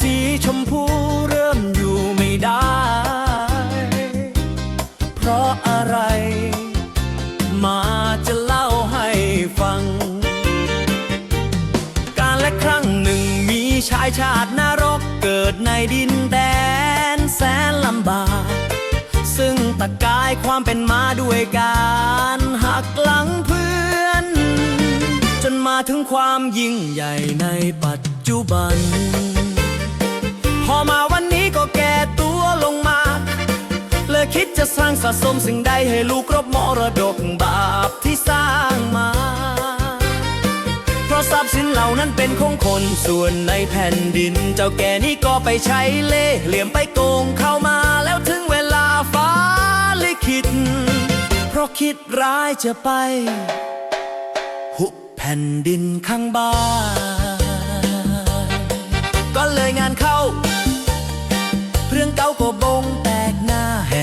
สีชมพูเริ่มอยู่ไม่ได้ เพราะอะไร มาจะเล่าให้ฟัง การและครั้งหนึ่งมีชายชาตินรกเกิดในดินแดนแสนลำบาก ซึ่งตะกายความเป็นมาด้วยการหักหลังเพื่อน จนมาถึงความยิ่งใหญ่ในปัจจุบัน มาวันนี้ก็แก่ตัวลงมาเลยคิดจะสร้างสะสมสิ่งใดให้ลูกรบมรดกบาปที่สร้างมา เพราะทรัพย์สินเหล่านั้นเป็นของคนส่วนในแผ่นดิน เจ้าแก่นี้ก็ไปใช้เล่เหลี่ยมไปโกงเข้ามาแล้วถึงเวลาฟ้าลิขิตเพราะคิดร้ายจะไป หุบแผ่นดินข้างบ้านก็เลยงานเข้าาก็บงแตกหน้าแห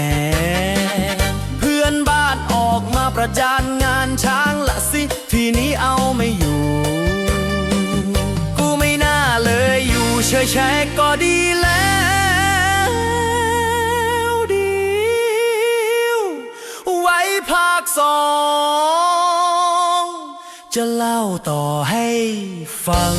งเพื่อนบ้านออกมาประจานงานช้างละสิ ทีนี้เอาไม่อยู่ กูไม่น่าเลยอยู่เฉยๆก็ดีแล้วเดียวไว้ภาคสอง จะเล่าต่อให้ฟัง